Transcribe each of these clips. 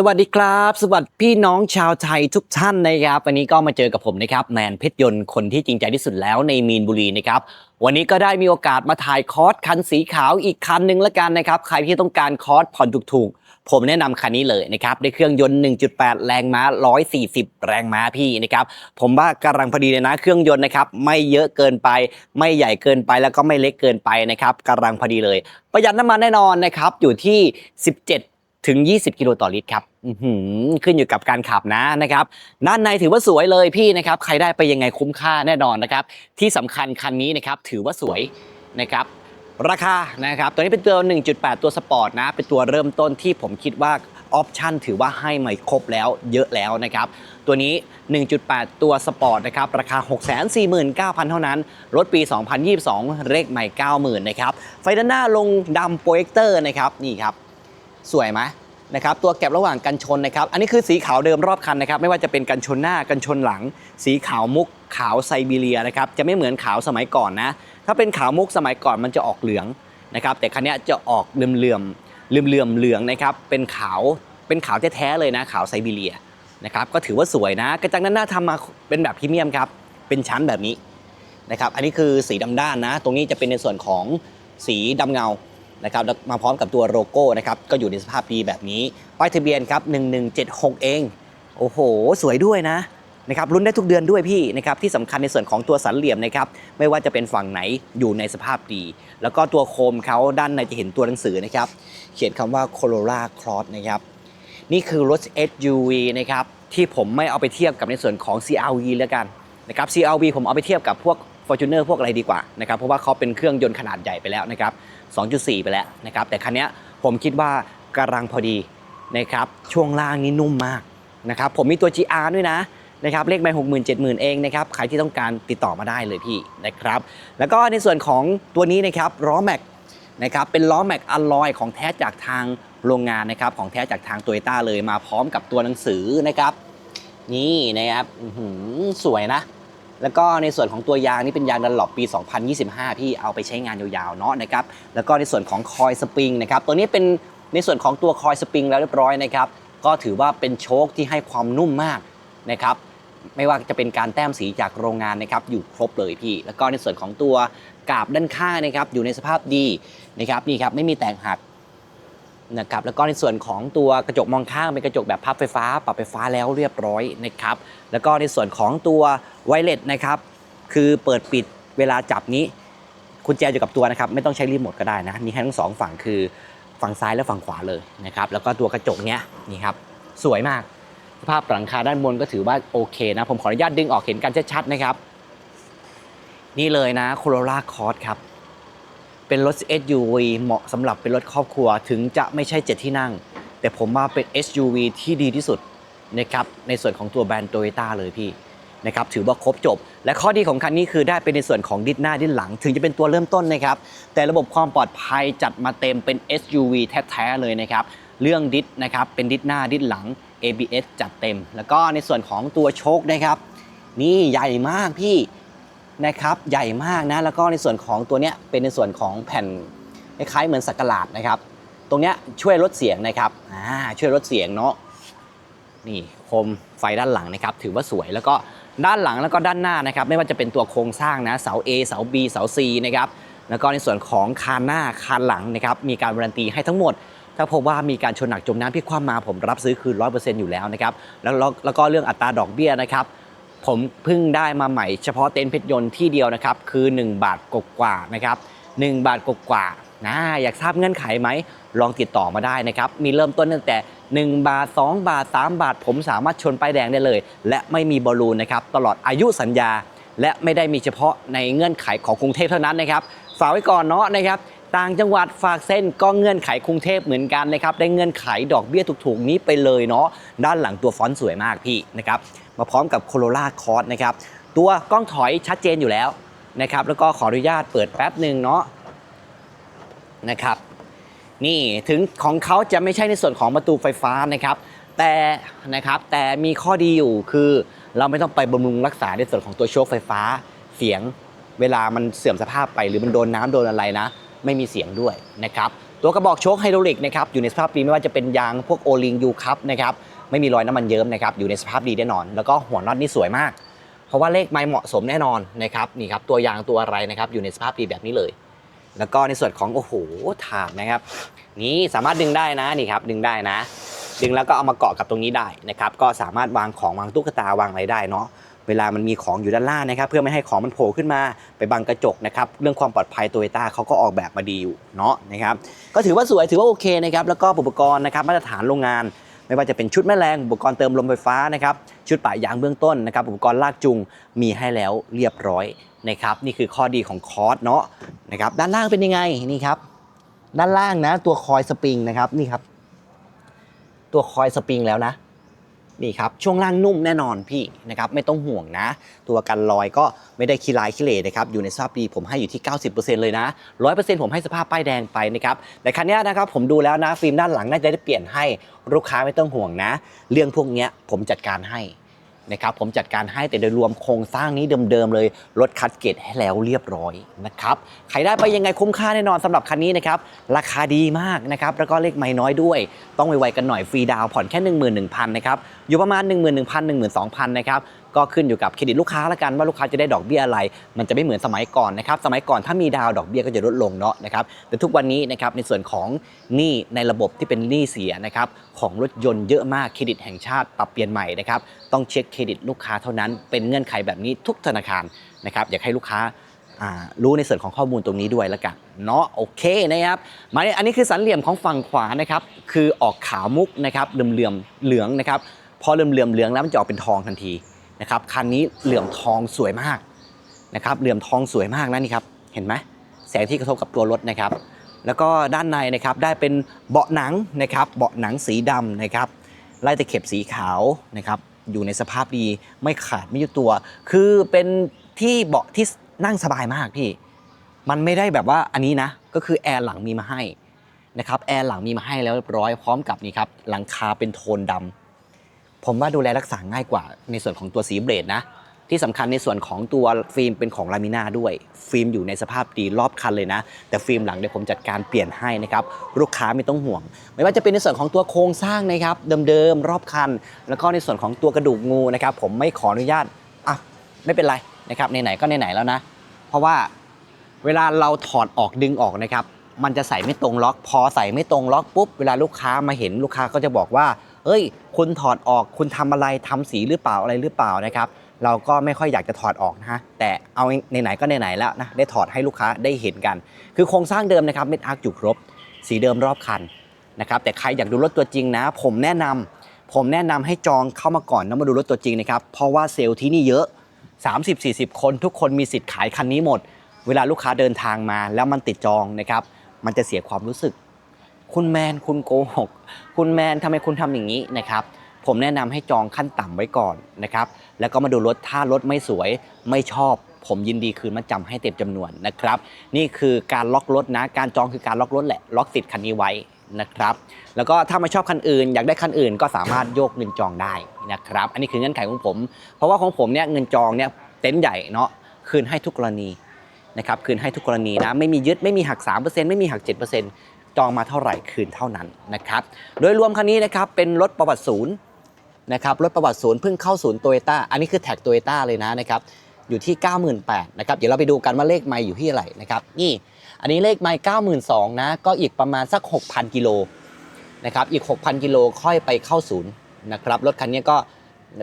สวัสดีครับ สวัสดีพี่น้องชาวไทยทุกท่านนะครับวันนี้ก็มาเจอกับผมนะครับแมนเพชรยนต์คนที่จริงใจที่สุดแล้วในมีนบุรีนะครับวันนี้ก็ได้มีโอกาสมาถ่ายคอร์สคันสีขาวอีกคันหนึ่งละกันนะครับใครที่ต้องการคอร์สผ่อนถูกๆ ผมแนะนำคันนี้เลยนะครับด้เครื่องยนต์ 1.8 แรงม้า 140 แรงม้าพี่นะครับผมว่ากำลังพอดีเลยนะเครื่องยนต์นะครับไม่เยอะเกินไป ไม่ใหญ่เกินไปแล้วก็ไม่เล็กเกินไปนะครับกำลังพอดีเลย ประหยัดน้ำมันแน่นอนนะครับอยู่ที่ 17 ถึง 20 กิโลต่อลิตรครับขึ้นอยู่กับการขับนะนะครับด้านในถือว่าสวยเลยพี่นะครับ ใครได้ไปยังไงคุ้มค่าแน่นอนนะครับ ที่สำคัญคันนี้นะครับถือว่าสวยนะครับ ราคานะครับตัวนี้เป็นตัว 1.8 ตัวสปอร์ตนะ เป็นตัวเริ่มต้นที่ผมคิดว่าออปชั่นถือว่าให้มาครบแล้วเยอะแล้วนะครับ ตัวนี้ 1.8 ตัวสปอร์ตนะครับ ราคา 649,000 เท่านั้น รถปี 2022 เลขใหม่ 90,000 นะครับ ไฟด้านหน้าลงดำโปรเจคเตอร์นะครับ นี่ครับ สวยไหมนะครับตัวแก็บระหว่างกันชนนะครับ อันนี้คือสีขาวเดิมรอบคันนะครับ ไม่ว่าจะเป็นกันชนหน้ากันชนหลัง สีขาวมุกขาวไซบีเรียนะครับจะไม่เหมือนขาวสมัยก่อนนะถ้าเป็นขาวมุกสมัยก่อนมันจะออกเหลืองนะครับ แต่คันนี้จะออกเหลื่อมเหลื่อมเหลื่อมเหลื่อมเหลืองนะครับเป็นขาวเป็นขาวแท้ๆเลยนะขาวไซบีเรียนะครับก็ถือว่าสวยนะกระจังด้านหน้าทำมาเป็นแบบพรีเมียมครับเป็นชั้นแบบนี้นะครับอันนี้คือสีดำด้านนะ ตรงนี้จะเป็นในส่วนของสีดำเงา นะครับมาพร้อมกับตัวโลโก้นะครับก็อยู่ในสภาพดีแบบนี้ ป้ายทะเบียนครับ 1176 เอง โอ้โห สวยด้วยนะนะครับรุ่นได้ทุกเดือนด้วยพี่นะครับที่สำคัญในส่วนของตัวสันเหลี่ยมนะครับไม่ว่าจะเป็นฝั่งไหนอยู่ในสภาพดี แล้วก็ตัวโคมเขาด้านในจะเห็นตัวหนังสือนะครับเขียนคำว่า Corolla Cross นะครับนี่คือรถ SUV นะครับที่ผมไม่เอาไปเทียบกับในส่วนของ CRV แล้วกันนะครับ CRV ผมเอาไปเทียบกับพวก Fortuner พวกอะไรดีกว่านะครับเพราะว่าเขาเป็นเครื่องยนต์ขนาดใหญ่ไปแล้วนะครับ 2.4 ไปแล้วนะครับ แต่คันนี้ผมคิดว่ากำลังพอดีนะครับช่วงล่างนี้นุ่มมากนะครับผมมีตัว GR ด้วยนะนะครับเลขไม่หกหมื่นเจ็ดหมื่นเองนะครับใครที่ต้องการติดต่อมาได้เลยพี่นะครับแล้วก็ในส่วนของตัวนี้นะครับล้อแม็กนะครับเป็นล้อแม็กอลลอยของแท้จากทางโรงงานนะครับของแท้จากทางโตโยต้าเลยมาพร้อมกับตัวหนังสือนะครับนี่นะครับหือสวยนะ แล้วก็ในส่วนของตัวยางนี่เป็นยางดันหลบปี 2025 พี่เอาไปใช้งานยาวๆเนาะนะครับ แล้วก็ในส่วนของคอยสปริงนะครับ ตัวนี้เป็นในส่วนของตัวคอยสปริงแล้วเรียบร้อยนะครับ ก็ถือว่าเป็นโชคที่ให้ความนุ่มมากนะครับ ไม่ว่าจะเป็นการแต้มสีจากโรงงานนะครับ อยู่ครบเลยพี่ แล้วก็ในส่วนของตัวกาบด้านข้างนะครับ อยู่ในสภาพดีนะครับ นี่ครับ ไม่มีแตกหัก นะครับแล้วก็ในส่วนของตัวกระจกมองข้างเป็นกระจกแบบพับไฟฟ้า ปรับไฟฟ้าแล้วเรียบร้อยนะครับแล้วก็ในส่วนของตัวไวเลสนะครับคือเปิดปิดเวลาจับนี้กุญแจอยู่กับตัวนะครับไม่ต้องใช้รีโมทก็ได้นะมีให้ทั้งสองฝั่งคือฝั่งซ้ายและฝั่งขวาเลยนะครับแล้วก็ตัวกระจกเนี้ยนี่ครับสวยมากสภาพหลังคาด้านบนก็ถือว่าโอเคนะผมขออนุญาตดึงออกเห็นกันชัดๆนะครับ นี่เลยนะ Corolla Cross ครับ เป็นรถ SUV เหมาะสำหรับเป็นรถครอบครัวถึงจะไม่ใช่7ที่นั่ง แต่ผมว่าเป็น SUV ที่ดีที่สุดนะครับในส่วนของตัวแบรนด์ Toyota เลยพี่นะครับถือว่าครบจบ และข้อดีของคันนี้คือได้เป็นในส่วนของดิสหน้าดิสหลัง ถึงจะเป็นตัวเริ่มต้นนะครับ แต่ระบบความปลอดภัยจัดมาเต็มเป็น SUV แท้ๆเลยนะครับ เรื่องดิสนะครับเป็นดิสหน้าดิสหลัง ABS จัดเต็ม แล้วก็ในส่วนของตัวโชคนะครับ นี่ใหญ่มากพี่ นะครับใหญ่มากนะแล้วก็ในส่วนของตัวเนี้ยเป็นในส่วนของแผ่นคล้ายๆเหมือนสักหลาดนะครับ ตรงเนี้ยช่วยลดเสียงนะครับอ่าช่วยลดเสียงเนาะนี่โคมไฟด้านหลังนะครับ ถือว่าสวยแล้วก็ด้านหลังแล้วก็ด้านหน้านะครับ ไม่ว่าจะเป็นตัวโครงสร้างนะเสา A เสา B เสา C นะครับแล้วก็ในส่วนของคานหน้าคานหลังนะครับมีการวารันตีให้ทั้งหมด ถ้าพบว่ามีการชนหนักจมน้ำพี่คว่ำมาผมรับซื้อคืน 100%อยู่แล้วนะครับแล้วแล้วแล้วก็เรื่องอัตราดอกเบี้ยนะครับ ผมเพิ่งได้มาใหม่เฉพาะเต็นท์เพชรยนต์ที่เดียวนะครับ คือ 1 บาทกว่านะครับ1บาทกว่านะอยากทราบเงื่อนไขไหม ลองติดต่อมาได้นะครับ มีเริ่มต้นตั้งแต่ 1 บาท 2 บาท 3 บาท ผมสามารถชนป้ายแดงได้เลย และไม่มีบอลลูนนะครับ ตลอดอายุสัญญา และไม่ได้มีเฉพาะในเงื่อนไขของกรุงเทพเท่านั้นนะครับ ฝากไว้ก่อนเนาะนะครับต่างจังหวัดฝากเส้นก็เงื่อนไขกรุงเทพเหมือนกันนะครับ ได้เงื่อนไขดอกเบี้ยถูกๆนี้ไปเลยเนาะด้านหลังตัวฟอนต์สวยมากพี่นะครับ มาพร้อมกับ Corolla Cross นะครับ ตัวกล้องถอยชัดเจนอยู่แล้วนะครับ แล้วก็ขออนุญาตเปิดแป๊บหนึ่งเนาะนะครับ นี่ถึงของเขาจะไม่ใช่ในส่วนของประตูไฟฟ้านะครับ แต่นะครับแต่มีข้อดีอยู่คือเราไม่ต้องไปบำรุงรักษาในส่วนของตัวโชคไฟฟ้าเสียงเวลามันเสื่อมสภาพไปหรือมันโดนน้ำโดนอะไรนะ ไม่มีเสียงด้วยนะครับ ตัวกระบอกโชคไฮดรอลิกนะครับอยู่ในสภาพดีไม่ว่าจะเป็นยางพวกโอลิงยูคัพนะครับ ไม่มีรอยน้ำมันเยิ้มนะครับอยู่ในสภาพดีแน่นอน แล้วก็หัวน็อตนี่สวยมาก เพราะว่าเลขไม้เหมาะสมแน่นอนนะครับนี่ครับตัวยางตัวอะไรนะครับอยู่ในสภาพดีแบบนี้เลย แล้วก็ในส่วนของโอ้โหถาดนะครับ นี่สามารถดึงได้นะนี่ครับดึงได้นะ ดึงแล้วก็เอามาเกาะกับตรงนี้ได้นะครับก็สามารถวางของวางตุ๊กตาวางอะไรได้เนาะเวลามันมีของอยู่ด้านล่างนะครับ เพื่อไม่ให้ของมันโผล่ขึ้นมาไปบังกระจกนะครับ เรื่องความปลอดภัยโตโยต้าเขาก็ออกแบบมาดีอยู่เนาะนะครับ ก็ถือว่าสวยถือว่าโอเคนะครับ แล้วก็อุปกรณ์นะครับมาตรฐานโรงงาน ไม่ว่าจะเป็นชุดแม่แรงอุปกรณ์เติมลมไฟฟ้านะครับชุดป่ายางเบื้องต้นนะครับอุปกรณ์ลากจูงมีให้แล้วเรียบร้อยนะครับนี่คือข้อดีของคอร์สเนาะนะครับด้านล่างเป็นยังไงนี่ครับด้านล่างนะตัวคอยสปริงนะครับนี่ครับตัวคอยสปริงแล้วนะ นี่ครับช่วงล่างนุ่มแน่นอนพี่นะครับไม่ต้องห่วงนะ ตัวกันลอยก็ไม่ได้คีลายคีเลนะครับอยู่ในสภาพดีผมให้อยู่ที่ 90%เลยนะ 100%ผมให้สภาพป้ายแดงไปนะครับแต่คันนี้นะครับผมดูแล้วนะฟิล์มด้านหลังน่าจะได้เปลี่ยนให้ลูกค้าไม่ต้องห่วงนะ เรื่องพวกนี้ผมจัดการให้ นะครับผมจัดการให้แต่โดยรวมโครงสร้างนี้เดิมๆเลยลดคัดเกตให้แล้วเรียบร้อยนะครับใครได้ไปยังไงคุ้มค่าแน่นอนสำหรับคันนี้นะครับราคาดีมากนะครับแล้วก็เลขไม่น้อยด้วย ต้องไวๆกันหน่อยฟรีดาวผ่อนแค่ 11,000นะครับอยู่ประมาณ 11,000 12,000นะครับ ก็ขึ้นอยู่กับเครดิตลูกค้าละกันว่าลูกค้าจะได้ดอกเบี้ยอะไร มันจะไม่เหมือนสมัยก่อนนะครับสมัยก่อนถ้ามีดาวดอกเบี้ยก็จะลดลงเนาะนะครับแต่ทุกวันนี้นะครับในส่วนของหนี้ในระบบที่เป็นหนี้เสียนะครับของรถยนต์เยอะมากเครดิตแห่งชาติปรับเปลี่ยนใหม่นะครับต้องเช็คเครดิตลูกค้าเท่านั้นเป็นเงื่อนไขแบบนี้ทุกธนาคารนะครับอยากให้ลูกค้ารู้ในส่วนของข้อมูลตรงนี้ด้วยล้วกันเนาะโอเคนะครับมาอันนี้คือสันเหลี่ยมของฝั่งขวานะครับคือออกขาวมุกนะครับเหลื่อมเหลืองนะครับพอเหลื่อมเหลืองแล้วมันจะออกเป็นทองทันที นะครับคันนี้เหลื่อมทองสวยมากนะครับเหลื่อมทองสวยมากนะนี่ครับเห็นไหมแสงที่กระทบกับตัวรถนะครับ แล้วก็ด้านในนะครับได้เป็นเบาะหนังนะครับเบาะหนังสีดำนะครับไล่ตะเข็บสีขาวนะครับอยู่ในสภาพดีไม่ขาดไม่ยุบตัว คือเป็นที่เบาะที่นั่งสบายมากพี่ มันไม่ได้แบบว่าอันนี้นะ ก็คือแอร์หลังมีมาให้นะครับแอร์หลังมีมาให้แล้วเรียบร้อยพร้อมกับนี่ครับหลังคาเป็นโทนดำ ผมว่าดูแลรักษาง่ายกว่าในส่วนของตัวสีเบรดนะ ที่สำคัญในส่วนของตัวฟิล์มเป็นของลามิน่าด้วย ฟิล์มอยู่ในสภาพดีรอบคันเลยนะ แต่ฟิล์มหลังเดี๋ยวผมจัดการเปลี่ยนให้นะครับ ลูกค้าไม่ต้องห่วง ไม่ว่าจะเป็นในส่วนของตัวโครงสร้างนะครับ เดิมๆรอบคัน แล้วก็ในส่วนของตัวกระดูกงูนะครับ ผมไม่ขออนุญาตอะไม่เป็นไรนะครับไหนๆก็ไหนๆแล้วนะ เพราะว่าเวลาเราถอดออกดึงออกนะครับมันจะใส่ไม่ตรงล็อก พอใส่ไม่ตรงล็อกปุ๊บเวลาลูกค้ามาเห็นลูกค้าก็จะบอกว่า เอ้ย คุณถอดออกคุณทำอะไรทำสีหรือเปล่าอะไรหรือเปล่านะครับ เราก็ไม่ค่อยอยากจะถอดออกนะฮะแต่เอาไหนๆก็ไหนๆแล้วนะได้ถอดให้ลูกค้าได้เห็นกัน คือโครงสร้างเดิมนะครับเม็ดอาร์คอยู่ครบ สีเดิมรอบคันนะครับแต่ใครอยากดูรถตัวจริงนะ ผมแนะนำผมแนะนำให้จองเข้ามาก่อนแล้วมาดูรถตัวจริงนะครับเพราะว่าเซลล์ที่นี่เยอะ 30-40 คนทุกคนมีสิทธิ์ขายคันนี้หมด เวลาลูกค้าเดินทางมาแล้วมันติดจองนะครับมันจะเสียความรู้สึก คุณแมนคุณโกหก คุณแมนทำไมคุณทำอย่างนี้นะครับ ผมแนะนำให้จองขั้นต่ำไว้ก่อนนะครับ แล้วก็มาดูรถถ้ารถไม่สวยไม่ชอบ ผมยินดีคืนมาจำให้เต็มจำนวนนะครับ นี่คือการล็อกรถนะ การจองคือการล็อกรถแหละล็อกสิทธิ์คันนี้ไว้นะครับ แล้วก็ถ้าไม่ชอบคันอื่น อยากได้คันอื่นก็สามารถโยกเงินจองได้นะครับ อันนี้คือเงื่อนไขของผม เพราะว่าของผมเนี่ยเงินจองเนี่ยเต็นท์ใหญ่เนาะคืนให้ทุกกรณีนะครับคืนให้ทุกกรณีนะไม่มียึดไม่มีหัก 3%ไม่มีหัก 7% จองมาเท่าไหร่คืนเท่านั้นนะครับ โดยรวมคันนี้นะครับเป็นรถประวัติศูนย์นะครับรถประวัติศูนย์เพิ่งเข้าศูนย์โตโยต้าอันนี้คือแท็กโตโยต้าเลยนะนะครับอยู่ที่ 98,000นะครับเดี๋ยวเราไปดูกันว่าเลขไมล์อยู่ที่อะไรนะครับนี่อันนี้เลขไมล์92,000นะก็อีกประมาณสัก 6,000 กิโลนะครับอีก 6,000 กิโลค่อยไปเข้าศูนย์นะครับรถคันนี้ก็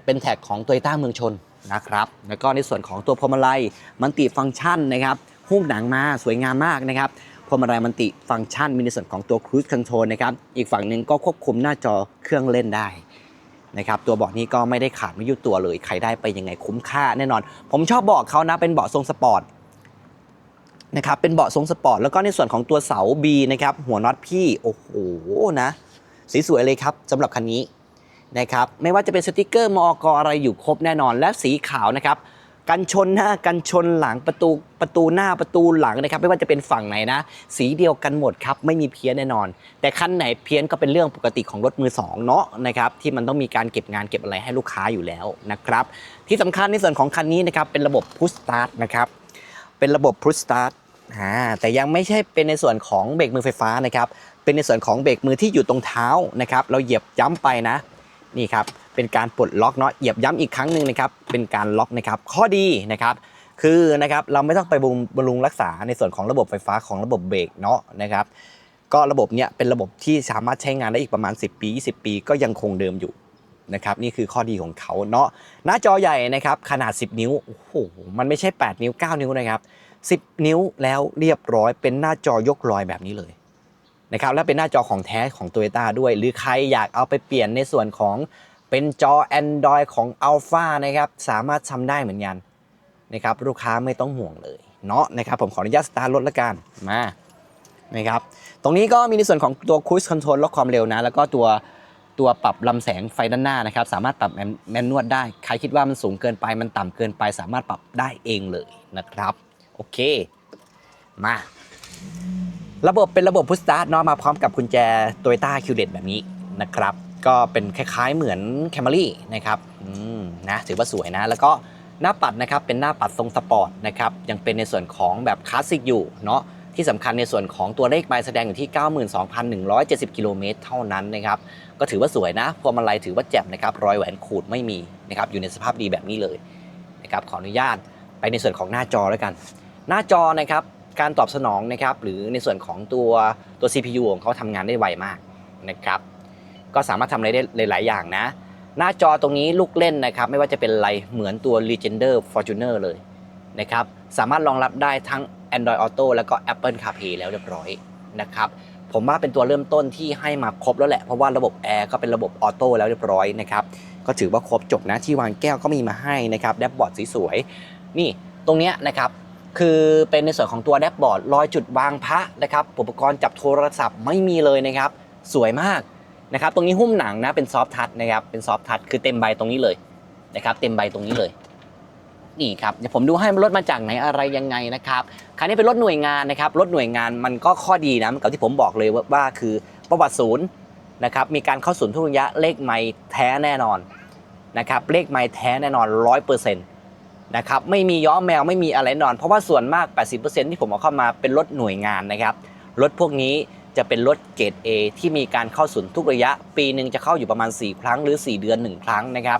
เป็นแท็กของโตโยต้าเมืองชนนะครับแล้วก็ในส่วนของตัวพวงมาลัยมันติฟังก์ชันนะครับหุ้มหนังมาสวยงามมากนะครับ พวงมาลัยมันติฟังก์ชันมีในส่วนของตัว Cruise Control นะครับ อีกฝั่งหนึ่งก็ควบคุมหน้าจอเครื่องเล่นได้นะครับตัวเบาะนี้ก็ไม่ได้ขาดไม่ยุบตัวเลย ใครได้ไปยังไงคุ้มค่าแน่นอน ผมชอบเบาะเขานะเป็นเบาะทรงสปอร์ตนะครับเป็นเบาะทรงสปอร์ตแล้วก็ในส่วนของตัวเสา B นะครับหัวน็อตพี่โอ้โหนะสีสวยเลยครับสำหรับคันนี้นะครับไม่ว่าจะเป็นสติกเกอร์มอกอะไรอยู่ครบแน่นอน และสีขาวนะครับ กันชนหน้ากันชนหลังประตูประตูหน้าประตูหลังนะครับ ไม่ว่าจะเป็นฝั่งไหนนะ สีเดียวกันหมดครับไม่มีเพี้ยนแน่นอน แต่คันไหนเพี้ยนก็เป็นเรื่องปกติของรถมือสองเนาะนะครับที่มันต้องมีการเก็บงานเก็บอะไรให้ลูกค้าอยู่แล้วนะครับ ที่สำคัญในส่วนของคันนี้นะครับเป็นระบบ push start นะครับเป็นระบบ push start แต่ยังไม่ใช่เป็นในส่วนของเบรกมือไฟฟ้านะครับเป็นในส่วนของเบรกมือที่อยู่ตรงเท้านะครับ เราเหยียบย้ำไปนะนี่ครับ เป็นการปลดล็อกเนาะเหยียบย้ำอีกครั้งหนึ่งนะครับเป็นการล็อกนะครับข้อดีนะครับคือนะครับเราไม่ต้องไปบำรุงรักษาในส่วนของระบบไฟฟ้าของระบบเบรกเนาะนะครับก็ระบบเนี้ยเป็นระบบที่สามารถใช้งานได้อีกประมาณ 10 ปี 20 ปี ก็ยังคงเดิมอยู่นะครับนี่คือข้อดีของเขาเนาะหน้าจอใหญ่นะครับขนาด 10 นิ้วโอ้โหมันไม่ใช่ 8 นิ้ว 9 นิ้วนะครับ10 นิ้วแล้วเรียบร้อย เป็นหน้าจอยกลอยแบบนี้เลยนะครับและเป็นหน้าจอของแท้ของ t o y ยตด้วย หรือใครอยากเอาไปเปลี่ยนในส่วนของ เป็นจอ Android ของ Alpha นะครับ สามารถทำได้เหมือนกันนะครับ ลูกค้าไม่ต้องห่วงเลยเนาะนะครับผมขออนุญาตสตาร์ทรถละกันมานะครับตรงนี้ก็มีในส่วนของตัว Cruise Control ล็อกความเร็วนะ แล้วก็ตัวตัวปรับลำแสงไฟด้านหน้านะครับ สามารถปรับแมนนวดได้ ใครคิดว่ามันสูงเกินไปมันต่ำเกินไป สามารถปรับได้เองเลยนะครับ โอเค มา ระบบเป็นระบบพุชสตาร์ทเนาะมาพร้อมกับกุญแจ Toyota q l e d แบบนี้นะครับ ก็เป็นคล้ายๆเหมือน Camry นะครับอืมนะถือว่าสวยนะ แล้วก็หน้าปัดนะครับเป็นหน้าปัดทรงสปอร์ตนะครับยังเป็นในส่วนของแบบคลาสสิกอยู่เนาะที่สำคัญในส่วนของตัวเลขใบแสดงอยู่ที่ 92,170 กิโลเมตรเท่านั้นนะครับ ก็ถือว่าสวยนะพวงมาลัยถือว่าแจ่มนะครับ รอยแหวนขูดไม่มีนะครับ อยู่ในสภาพดีแบบนี้เลยนะครับ ขออนุญาตไปในส่วนของหน้าจอแล้วกัน หน้าจอนะครับ การตอบสนองนะครับ หรือในส่วนของตัวตัว CPU ของเขาทำงานได้ไวมากนะครับ ก็สามารถทำอะไรได้หลาย ๆ อย่างนะ หน้าจอตรงนี้ลูกเล่นนะครับ ไม่ว่าจะเป็นอะไรเหมือนตัว Legender Fortuner เลยนะครับสามารถรองรับได้ทั้ง Android Auto แล้วก็ Apple CarPlay แล้วเรียบร้อยนะครับผมว่าเป็นตัวเริ่มต้นที่ให้มาครบแล้วแหละ เพราะว่าระบบแอร์ก็เป็นระบบออโต้แล้วเรียบร้อยนะครับก็ถือว่าครบจบนะที่วางแก้วก็มีมาให้นะครับแดชบอร์ดสวยๆนี่ตรงเนี้ยนะครับคือเป็นในส่วนของตัวแดชบอร์ดรอยจุดวางพระนะครับอุปกรณ์จับโทรศัพท์ไม่มีเลยนะครับ สวยมาก นะครับตรงนี้หุ้มหนังนะเป็นซอฟทัชนะครับเป็นซอฟทัชคือเต็มใบตรงนี้เลยนะครับเต็มใบตรงนี้เลยนี่ครับเดี๋ยวผมดูให้มันรถมาจากไหนอะไรยังไงนะครับคันนี้เป็นรถหน่วยงานนะครับรถหน่วยงานมันก็ข้อดีนะกับที่ผมบอกเลยว่าคือประวัติศูนย์นะครับมีการเข้าศูนย์ทุกระยะเลขไม่แท้แน่นอนนะครับเลขไม่แท้แน่นอนร้อยเปอร์เซ็นต์นะครับไม่มีย้อมแมวไม่มีอะไรแน่นอน เพราะว่าส่วนมาก 80%ที่ผมเอาเข้ามาเป็นรถหน่วยงานนะครับรถพวกนี้ จะเป็นรถเกรด A ที่มีการเข้าศูนย์ทุกระยะ ปีหนึ่งจะเข้าอยู่ประมาณ 4 ครั้งหรือ 4 เดือน 1 ครั้งนะครับ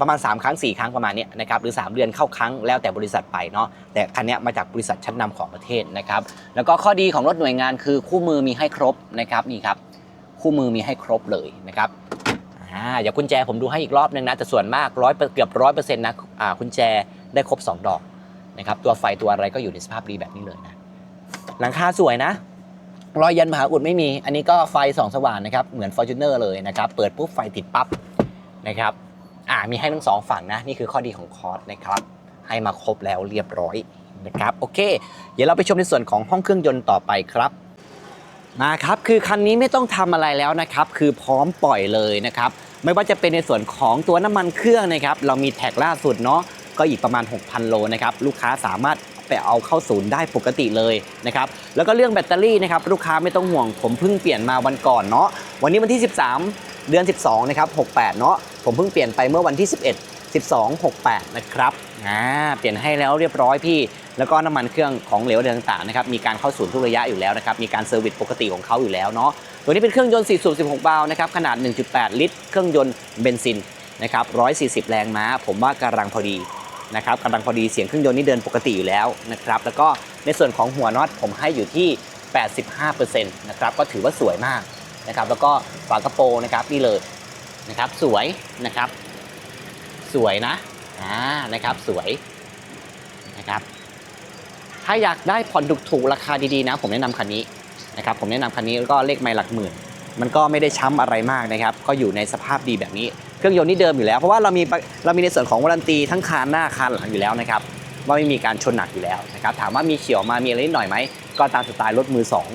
ประมาณ 3 ครั้ง 4 ครั้งประมาณนี้นะครับหรือ 3 เดือนเข้าครั้งแล้วแต่บริษัทไปเนาะแต่คันนี้มาจากบริษัทชั้นนำของประเทศนะครับแล้วก็ข้อดีของรถหน่วยงานคือคู่มือมีให้ครบนะครับนี่ครับคู่มือมีให้ครบเลยนะครับอ่าอย่ากุญแจผมดูให้อีกรอบนึงนะแต่ส่วนมากร้อยเกือบร้อยเปอร์เซ็นต์นะอ่ากุญแจได้ครบ 2 ดอกนะครับตัวไฟตัวอะไรก็อยู่ในสภาพดีแบบนี้เลยนะหลังคาสวยนะ รอยยันมหาอุดไม่มี อันนี้ก็ไฟส่องสว่างนะครับ เหมือน Fortuner เลยนะครับ เปิดปุ๊บไฟติดปั๊บนะครับ อ่ามีให้ทั้งสองฝั่งนะ นี่คือข้อดีของคอร์สนะครับ ให้มาครบแล้วเรียบร้อยนะครับ โอเค เดี๋ยวเราไปชมในส่วนของห้องเครื่องยนต์ต่อไปครับมาครับคือคันนี้ไม่ต้องทำอะไรแล้วนะครับ คือพร้อมปล่อยเลยนะครับ ไม่ว่าจะเป็นในส่วนของตัวน้ำมันเครื่องนะครับ เรามีแท็กล่าสุดเนาะก็อีกประมาณ 6,000 โลนะครับ ลูกค้าสามารถ ไปเอาเข้าศูนย์ได้ปกติเลยนะครับแล้วก็เรื่องแบตเตอรี่นะครับลูกค้าไม่ต้องห่วงผมเพิ่งเปลี่ยนมาวันก่อนเนาะวันนี้วันที่ 13 เดือน 12นะครับ68 เนาะผมเพิ่งเปลี่ยนไปเมื่อวันที่ 11 12 68 นะครับอ่าเปลี่ยนให้แล้วเรียบร้อยพี่ แล้วก็น้ำมันเครื่องของเหลวอะไรต่างๆนะครับ มีการเข้าศูนย์ทุกระยะอยู่แล้วนะครับ มีการเซอร์วิสปกติของเขาอยู่แล้วเนาะ ตัวนี้เป็นเครื่องยนต์ 4 สูบ 16 บาล์วนะครับ ขนาด 1.8 ลิตร เครื่องยนต์เบนซินนะครับ 140 แรงม้า ผมว่ากำลังพอดี นะครับกำลังพอดีเสียงเครื่องยนต์นี่เดินปกติอยู่แล้วนะครับแล้วก็ในส่วนของหัวน็อตผมให้อยู่ที่ 85%นะครับก็ถือว่าสวยมากนะครับแล้วก็ฝากระโปรงนะครับนี่เลยนะครับสวยนะครับ สวยนะอ่านะครับสวยนะครับถ้าอยากได้ผ่อนถูกๆราคาดีๆนะ ผมแนะนำคันนี้นะครับผมแนะนำคันนี้แล้วก็เลขไม่หลักหมื่น มันก็ไม่ได้ช้ำอะไรมากนะครับ ก็อยู่ในสภาพดีแบบนี้ เครื่องยนต์นี่เดิมอยู่แล้ว เพราะว่าเรามีเรามีในส่วนของวารันตีทั้งคานหน้าคานหลังอยู่แล้วนะครับ ว่าไม่มีการชนหนักอยู่แล้วนะครับ ถามว่ามีเฉียวมา มีอะไรนิดหน่อยไหม ก็ตามสไตล์รถมือสอง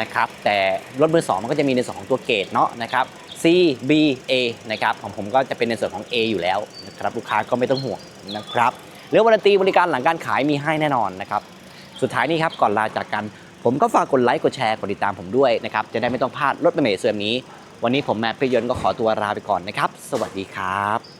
นะครับ แต่รถมือสองมันก็จะมีในส่วนของตัวเกรดเนาะนะครับ C B A นะครับ ของผมก็จะเป็นในส่วนของ A อยู่แล้วนะครับ ลูกค้าก็ไม่ต้องห่วงนะครับ เรื่องวารันตีบริการหลังการขายมีให้แน่นอนนะครับ สุดท้ายนี้ครับ ก่อนลาจากกัน ผมก็ฝากกดไลค์กดแชร์กดติดตามผมด้วยนะครับจะได้ไม่ต้องพลาดรถเมล์เส่วนนี้ วันนี้ผมแมทพิยนก็ขอตัวลาไปก่อนนะครับ สวัสดีครับ